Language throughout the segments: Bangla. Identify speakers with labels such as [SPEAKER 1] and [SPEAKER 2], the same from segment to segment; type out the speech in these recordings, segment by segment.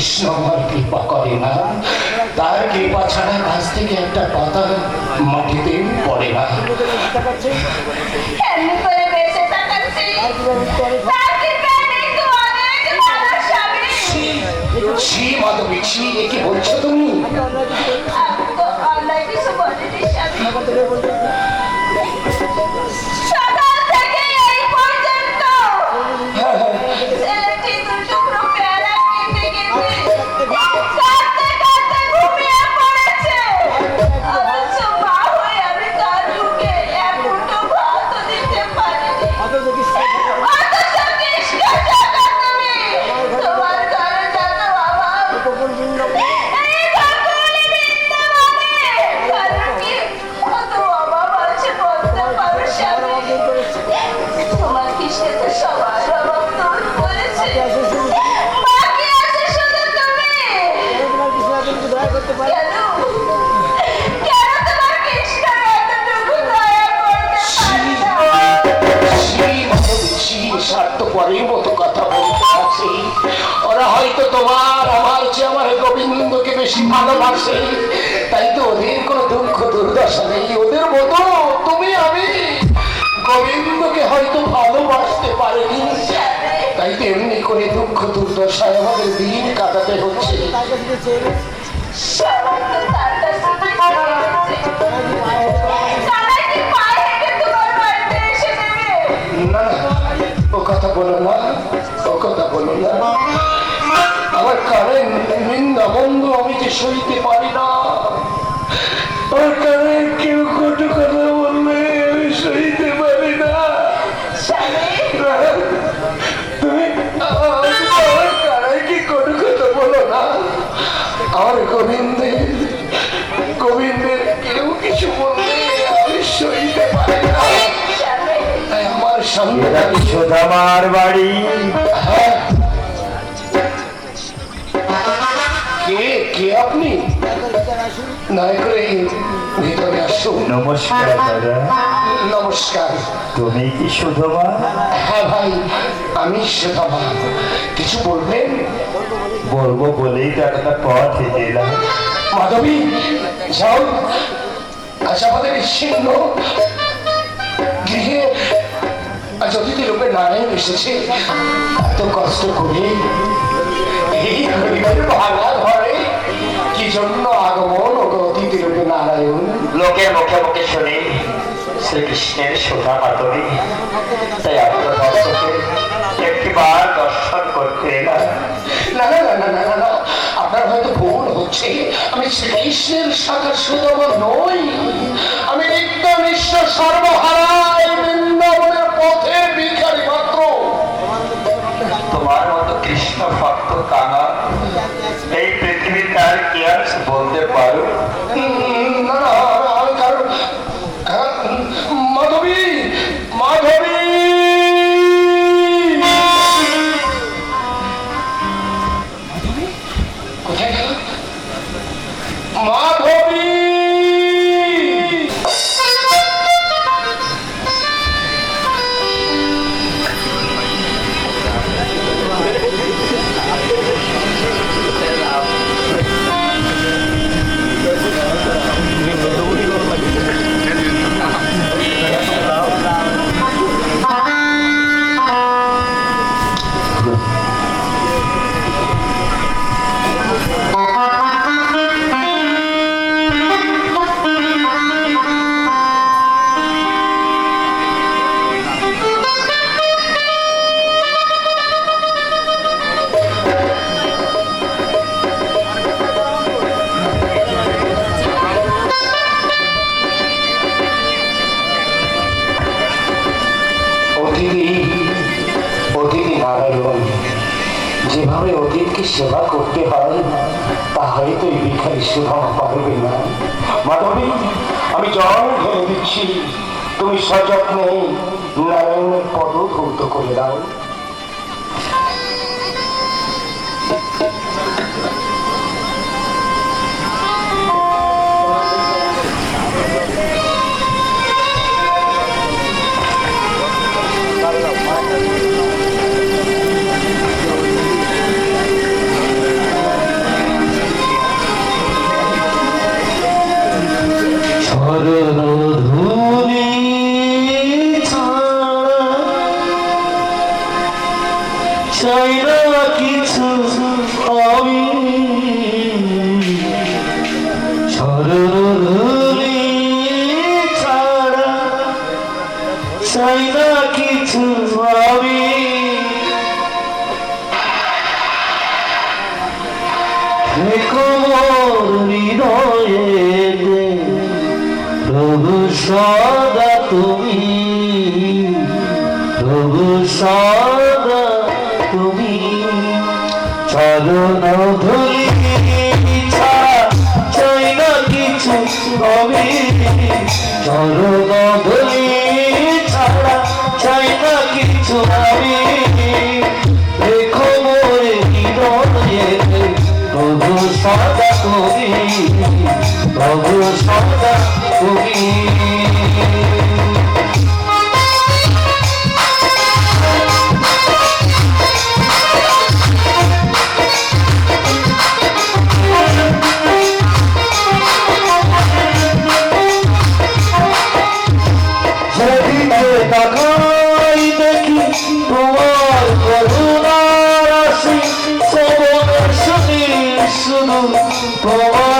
[SPEAKER 1] কৃষ্ণ আমার কৃপা করে না। তার কৃপা ছাড়া গাছ থেকে একটা পাতা মাটিতে পড়ে না। ছি মাধবী ছি এ কি বলছো তুমি? গোবিন্দকে বেশি ভালোবাসে। তাই তো ওদের কোনো দুঃখ দুর্দশা নেই। ওদের মতো তুমি আমি গোবিন্দকে হয়তো ভালোবাসতে পারিনি। তাই তো এমনি করে দুঃখ দুর্দশায় আমাদের দিন কাটাতে হচ্ছে।
[SPEAKER 2] সবাই
[SPEAKER 1] সইতে পারি না। কেউ কটু কথা বললে আমি সইতে পারি না। তুমি আমার কানে কি কটু কথা বলো না? আমার গোবিন্দের গোবিন্দের কেউ কিছু বললে আমি সইতে পারি না। আমার সামনে
[SPEAKER 3] সুধামার বাড়ি।
[SPEAKER 1] হ্যাঁ। কে কে আপনি দয়া করে ভিতরে আসুন।
[SPEAKER 3] নমস্কার দাদা।
[SPEAKER 1] নমস্কার।
[SPEAKER 3] তুমি কি সুধমা
[SPEAKER 1] হ্যাঁ ভাই আমি শ্বেতামা কিছু বলবেন?
[SPEAKER 3] বলব বলেই তো একটা পথ এলাম।
[SPEAKER 1] মাধবী যাও। আমাদের ছিন্ন গৃহে আজ রূপে নারায়ণ এসেছে। এত কষ্ট করে এই গরিবের ভাঙা ঘরে জন্য আগমন ও অতিথি রূপে নারায়ণ
[SPEAKER 3] লোকের মুখে মুখে শুনি শ্রীকৃষ্ণের সুধা মাধবী। তাই আপনার দর্শকে একটিবার দর্শন করতে এলাম।
[SPEAKER 1] না না না না না না না আপনার হয়তো ভুল হচ্ছে। আমি শ্রীকৃষ্ণের শাখা সুদম নই আমি নিত্য নিঃস্ব সর্বহারায় সেবা করতে হয় তা হয়তো এই ভিখারি সেবা পারবে না। মাধবী, আমি জল ঢেলে দিচ্ছি। তুমি সযত্নে নারায়ণের পদ ধৌত করে দাও।
[SPEAKER 4] চাই না কিছু আমি প্রভু সদা তুমি। প্রভু সদা তুমি। চরণ ধরি ছাড়া চাই না কিছু আমি চরণ তুমি প্রভু সদা তুমি Oh,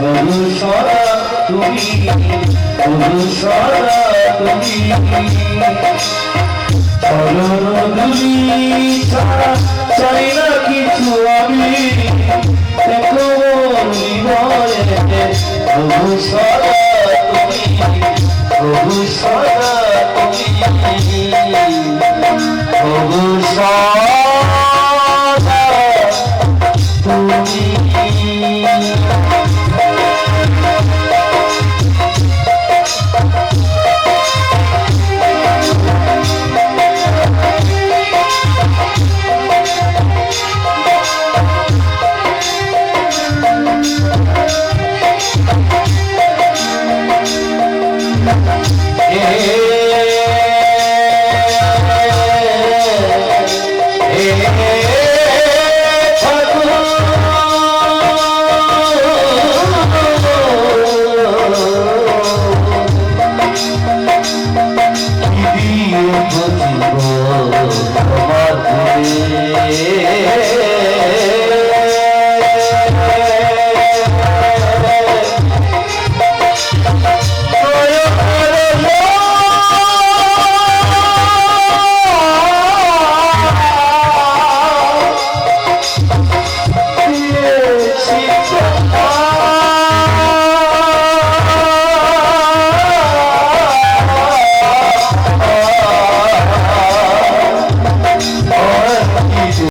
[SPEAKER 4] প্রভু সরা তুমি প্রভু সরা তুমি চলো তুমি ছাড়া চাই না কিছু আমি দেখো জীবনে প্রভু সরা তুমি প্রভু সরা